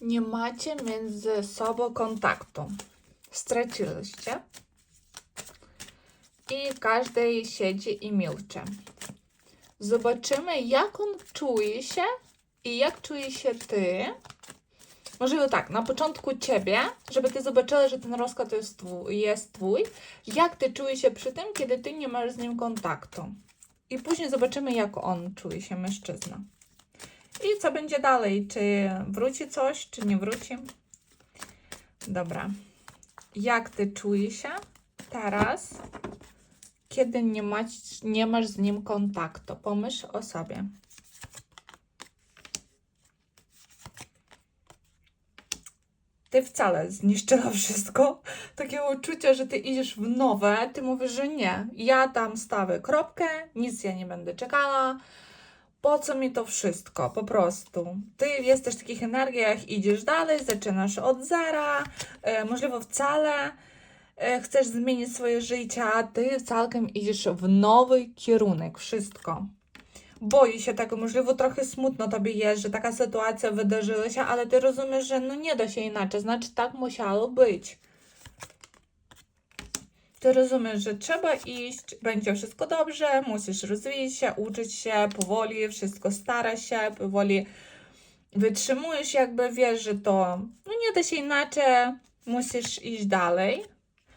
Nie macie między sobą kontaktu. Straciliście. I każdy siedzi i milczy. Zobaczymy, jak on czuje się i jak czuje się ty. Możliwe tak, na początku ciebie, żeby ty zobaczyła, że ten rozkład jest twój, jest twój. Jak ty czujesz się przy tym, kiedy ty nie masz z nim kontaktu. I później zobaczymy, jak on czuje się, mężczyzna. I co będzie dalej? Czy wróci coś, czy nie wróci? Dobra. Jak ty czujesz się teraz, kiedy nie, masz, nie masz z nim kontaktu? Pomyśl o sobie. Ty wcale zniszczyła wszystko. Takie uczucie, że ty idziesz w nowe, ty mówisz, że nie. Ja tam stawię kropkę, nic ja nie będę czekała. Po co mi to wszystko? Po prostu. Ty jesteś w takich energiach, idziesz dalej, zaczynasz od zera, e, możliwe wcale e, chcesz zmienić swoje życie, a ty całkiem idziesz w nowy kierunek, wszystko. Boi się tego, możliwe trochę smutno tobie jest, że taka sytuacja wydarzyła się, ale ty rozumiesz, że no nie da się inaczej, znaczy tak musiało być. Ty rozumiesz, że trzeba iść, będzie wszystko dobrze, musisz rozwijać się, uczyć się powoli, wszystko stara się, powoli wytrzymujesz, jakby wiesz, że to no nie da się inaczej, musisz iść dalej.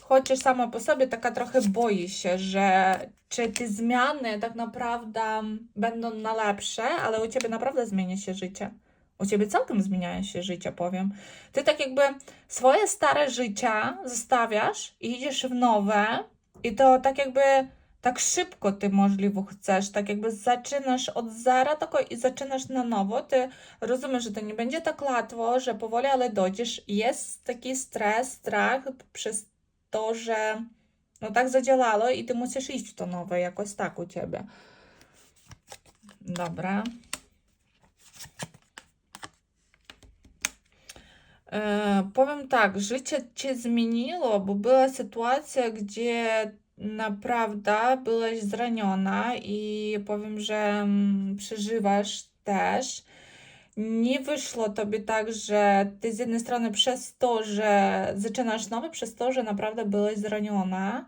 Chociaż sama po sobie taka trochę boi się, że czy te zmiany tak naprawdę będą na lepsze, ale u ciebie naprawdę zmienia się życie. U ciebie całkiem zmieniają się życie, powiem. Ty tak jakby swoje stare życie zostawiasz i idziesz w nowe i to tak jakby tak szybko ty możliwe chcesz, tak jakby zaczynasz od zera tylko i zaczynasz na nowo. Ty rozumiesz, że to nie będzie tak łatwo, że powoli, ale dojdziesz. Jest taki stres, strach przez to, że no tak zadziałało i ty musisz iść w to nowe, jakoś tak u ciebie. Dobra. E, powiem tak, życie cię zmieniło, bo była sytuacja, gdzie naprawdę byłaś zraniona i powiem, że mm, przeżywasz też. Nie wyszło tobie tak, że ty z jednej strony przez to, że zaczynasz nowe, przez to, że naprawdę byłaś zraniona.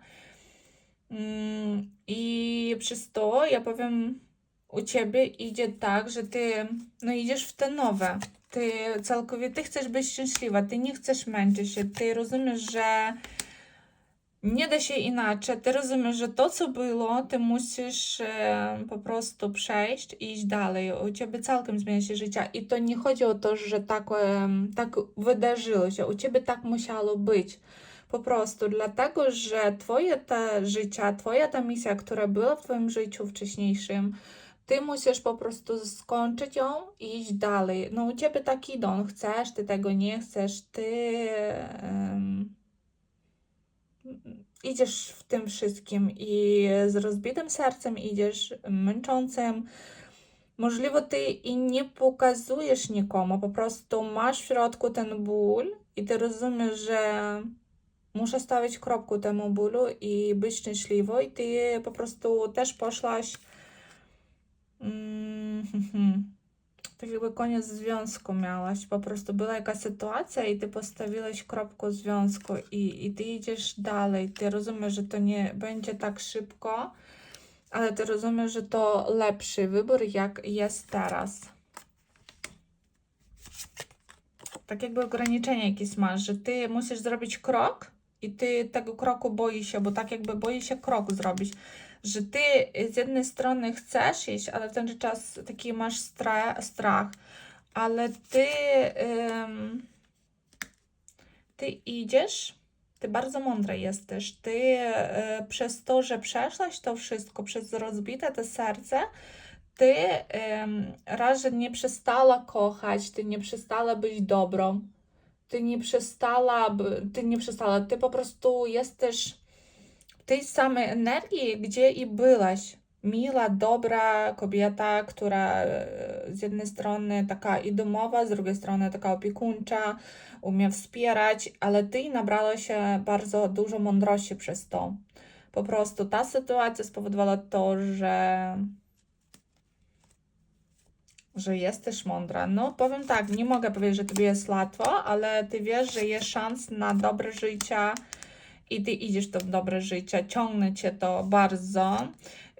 Mm, I przez to, ja powiem, u ciebie idzie tak, że ty no idziesz w te nowe. Ty całkowicie chcesz być szczęśliwa, ty nie chcesz męczyć się, ty rozumiesz, że nie da się inaczej. Ty rozumiesz, że to, co było, ty musisz e, po prostu przejść i iść dalej. U ciebie całkiem zmienia się życie. I to nie chodzi o to, że tak, e, tak wydarzyło się. U ciebie tak musiało być. Po prostu dlatego, że twoje te życie, twoja ta misja, która była w twoim życiu wcześniejszym, ty musisz po prostu skończyć ją i iść dalej. No u ciebie tak idą. Chcesz, ty tego nie chcesz, ty... em, idziesz w tym wszystkim i z rozbitym sercem idziesz, męczącym. Możliwe ty i nie pokazujesz nikomu, po prostu masz w środku ten ból i ty rozumiesz, że muszę stawić kropkę temu bólu i być szczęśliwą i ty po prostu też poszłaś mm, tak jakby koniec związku miałaś, po prostu była jakaś sytuacja i ty postawiłaś kropkę związku i, i ty idziesz dalej, ty rozumiesz, że to nie będzie tak szybko, ale ty rozumiesz, że to lepszy wybór, jak jest teraz. Tak jakby ograniczenie jakieś masz, że ty musisz zrobić krok i ty tego kroku boi się, bo tak jakby boi się krok zrobić, że ty z jednej strony chcesz iść, ale w ten czas taki masz stra strach, ale ty, ym, ty idziesz, ty bardzo mądra jesteś, ty y, przez to, że przeszłaś to wszystko, przez rozbite te serce, ty ym, raz, że nie przestała kochać, ty nie przestała być dobrą, ty nie przestała, ty nie przestała, ty po prostu jesteś tej samej energii, gdzie i byłaś. Miła, dobra kobieta, która e, z jednej strony taka i domowa, z drugiej strony taka opiekuńcza, umie wspierać, ale ty nabrała się bardzo dużo mądrości przez to. Po prostu ta sytuacja spowodowała to, że że jesteś mądra. No, powiem tak, nie mogę powiedzieć, że tobie jest łatwo, ale ty wiesz, że jest szans na dobre życie i ty idziesz to w dobre życie, ciągnie cię to bardzo,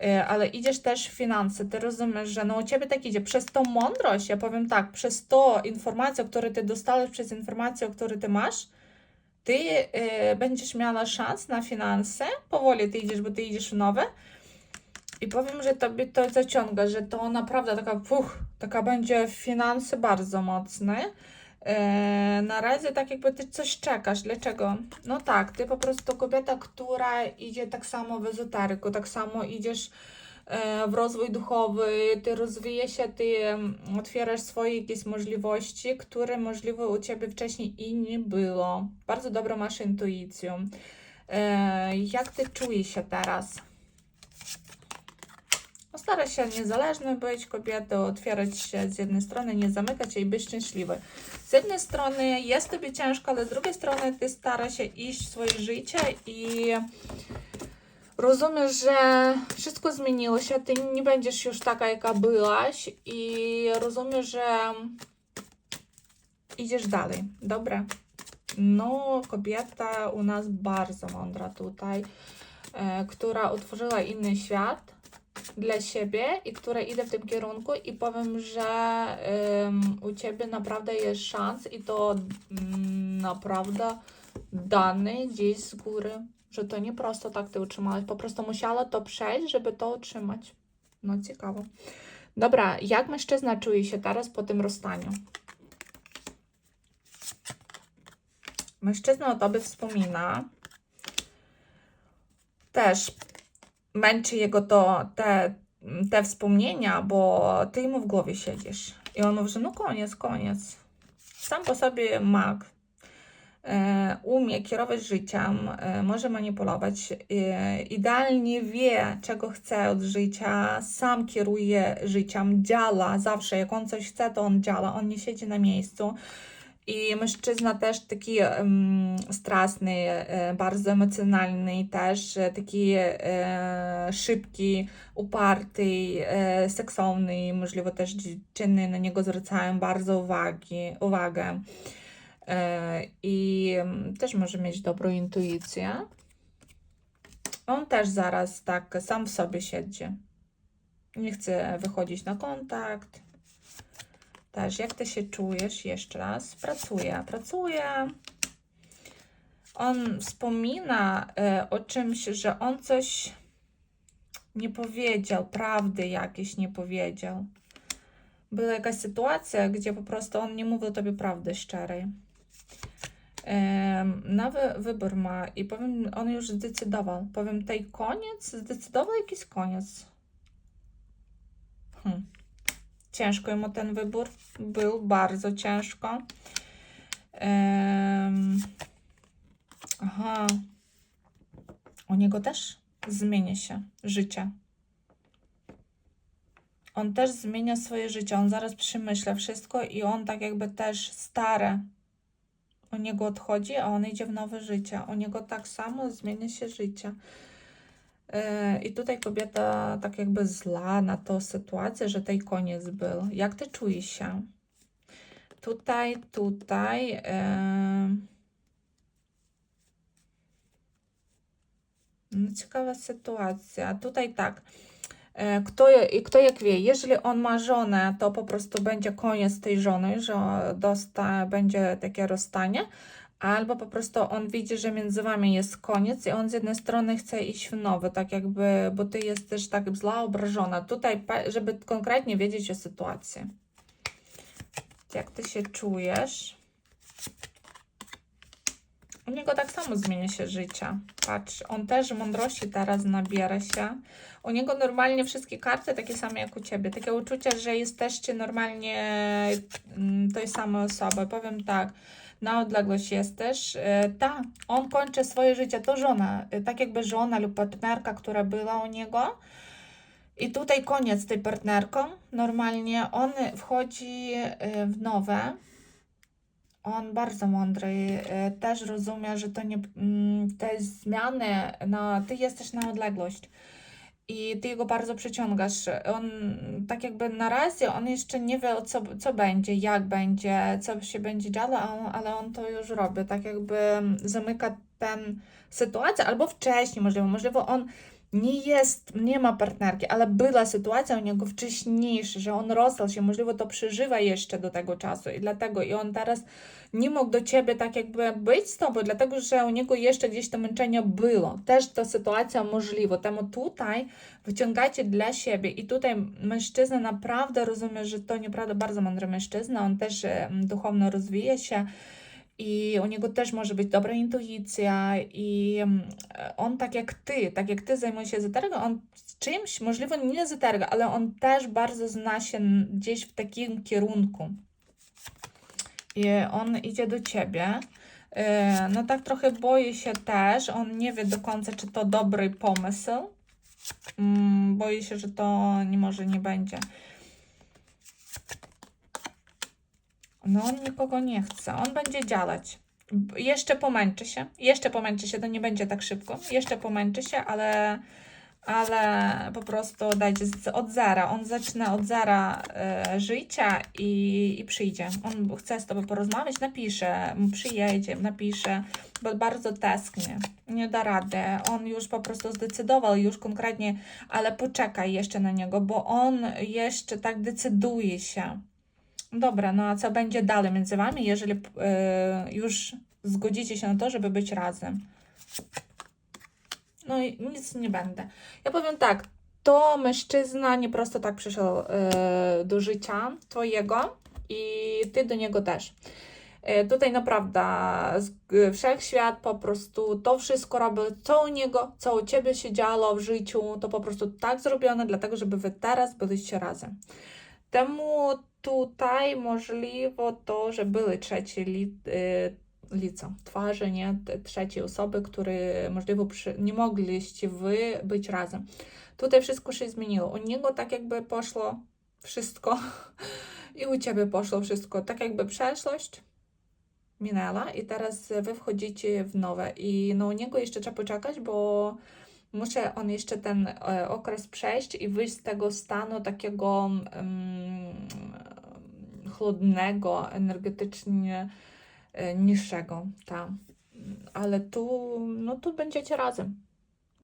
y, ale idziesz też w finanse. Ty rozumiesz, że no u ciebie tak idzie. Przez tą mądrość, ja powiem tak, przez to informację, którą ty dostałeś, przez informację, którą ty masz, ty y, będziesz miała szans na finanse. Powoli ty idziesz, bo ty idziesz w nowe. I powiem, że tobie to zaciąga, że to naprawdę taka, puch, taka będzie finanse bardzo mocne. E, na razie tak jakby ty coś czekasz. Dlaczego? No tak, ty po prostu kobieta, która idzie tak samo w ezoteryku, tak samo idziesz e, w rozwój duchowy, ty rozwijasz się, ty mm, otwierasz swoje jakieś możliwości, które możliwe u ciebie wcześniej i nie było. Bardzo dobrą masz intuicję. E, jak ty czujesz się teraz? Stara się niezależny być kobietą, otwierać się z jednej strony, nie zamykać i być szczęśliwy. Z jednej strony jest tobie ciężko, ale z drugiej strony ty stara się iść w swoje życie i rozumiesz, że wszystko zmieniło się, ty nie będziesz już taka, jaka byłaś i rozumiesz, że idziesz dalej. Dobra. No, kobieta u nas bardzo mądra tutaj, e, która utworzyła inny świat dla siebie i która idzie w tym kierunku i powiem, że ym, u Ciebie naprawdę jest szans i to mm, naprawdę dany gdzieś z góry, że to nie prosto tak Ty utrzymałaś, po prostu musiała to przejść, żeby to utrzymać. No ciekawe. Dobra, jak mężczyzna czuje się teraz po tym rozstaniu? Mężczyzna o Tobie wspomina. Też męczy jego to, te, te wspomnienia, bo ty mu w głowie siedzisz. I on mówi, że no koniec, koniec. Sam po sobie mag. E, umie kierować życiem, e, może manipulować, e, idealnie wie, czego chce od życia, sam kieruje życiem, działa zawsze. Jak on coś chce, to on działa, on nie siedzi na miejscu. I mężczyzna też taki um, strasny, e, bardzo emocjonalny, też e, taki e, szybki, uparty, e, seksowny, możliwe też dziewczyny na niego zwracają bardzo uwagi, uwagę. I też może mieć dobrą intuicję. On też zaraz tak sam w sobie siedzi. Nie chce wychodzić na kontakt też, jak ty się czujesz? Jeszcze raz. Pracuję, pracuję. On wspomina y, o czymś, że on coś nie powiedział, prawdy jakieś nie powiedział. Była jakaś sytuacja, gdzie po prostu on nie mówił tobie prawdy szczerej. Nowy wybór ma i powiem, on już zdecydował. Powiem, tej koniec, zdecydował jakiś koniec. Hmm. Ciężko jemu ten wybór był, bardzo ciężko. Um, aha. U niego też zmienia się życie. On też zmienia swoje życie. On zaraz przemyśla wszystko i on tak jakby też stare. U niego odchodzi, a on idzie w nowe życie. U niego tak samo zmienia się życie. E, I tutaj kobieta tak jakby zla na tą sytuację, że tej koniec był. Jak ty czujesz się? Tutaj, tutaj. No, ciekawa sytuacja. Tutaj tak. E, kto, kto jak wie, jeżeli on ma żonę, to po prostu będzie koniec tej żony, że dosta, będzie takie rozstanie, Albo po prostu on widzi, że między wami jest koniec i on z jednej strony chce iść w nowy, tak jakby, bo ty jesteś tak zła, obrażona. Tutaj, żeby konkretnie wiedzieć o sytuacji. Jak ty się czujesz? U niego tak samo zmienia się życie. Patrz, on też mądrości teraz nabiera się. U niego normalnie wszystkie karty takie same jak u ciebie. Takie uczucie, że jesteście normalnie mm, tej samej osoby. Powiem tak na odległość jesteś. E, ta, on kończy swoje życie, to żona, e, tak jakby żona lub partnerka, która była u niego. I tutaj koniec tej partnerką. Normalnie on wchodzi e, w nowe. On bardzo mądry, też rozumie, że to nie mm, te zmiany, no, ty jesteś na odległość. I ty jego bardzo przyciągasz. On tak jakby na razie on jeszcze nie wie, co, co będzie, jak będzie, co się będzie działo, ale on to już robi. Tak jakby zamyka tę sytuację, albo wcześniej możliwe, możliwe on nie jest, nie ma partnerki, ale była sytuacja u niego wcześniejsza, że on rozstał się, możliwe to przeżywa jeszcze do tego czasu i dlatego i on teraz nie mógł do ciebie tak jakby być z tobą, dlatego że u niego jeszcze gdzieś to męczenie było. Też ta sytuacja możliwa. Temu tutaj wyciągacie dla siebie i tutaj mężczyzna naprawdę rozumie, że to naprawdę bardzo mądry mężczyzna, on też duchowno rozwija się i u niego też może być dobra intuicja i em, on tak jak ty, tak jak ty zajmuje się ezoteryką, on czymś, możliwe nie ezoteryka, ale on też bardzo zna się gdzieś w takim kierunku. I on idzie do ciebie. E, No tak trochę boi się też, on nie wie do końca, czy to dobry pomysł. Mm, Boi się, że to nie może nie będzie. No on nikogo nie chce, on będzie działać. Jeszcze pomęczy się, jeszcze pomęczy się, to nie będzie tak szybko. Jeszcze pomęczy się, ale, ale po prostu dajcie od zera. On zaczyna od zera e, życia i, i przyjdzie. On chce z tobą porozmawiać, napisze, przyjedzie, napisze, bo bardzo tęsknie, nie da rady. On już po prostu zdecydował, już konkretnie, ale poczekaj jeszcze na niego, bo on jeszcze tak decyduje się. Dobra, no a co będzie dalej między wami, jeżeli e, już zgodzicie się na to, żeby być razem? No i nic nie będę. Ja powiem tak, to mężczyzna nie prosto tak przyszedł e, do życia twojego i ty do niego też. E, Tutaj naprawdę g- wszechświat po prostu to wszystko robił, co u niego, co u ciebie się działo w życiu, to po prostu tak zrobione, dlatego żeby wy teraz byliście razem. Temu tutaj możliwe to, że były trzecie li, y, lica, twarze, nie? Te trzecie osoby, które możliwe nie mogliście wy być razem. Tutaj wszystko się zmieniło. U niego tak jakby poszło wszystko i u ciebie poszło wszystko. Tak jakby przeszłość minęła i teraz wy wchodzicie w nowe. I no u niego jeszcze trzeba poczekać, bo muszę on jeszcze ten e, okres przejść i wyjść z tego stanu takiego em, chłodnego, energetycznie e, niższego. Ta. Ale tu, no tu będziecie razem.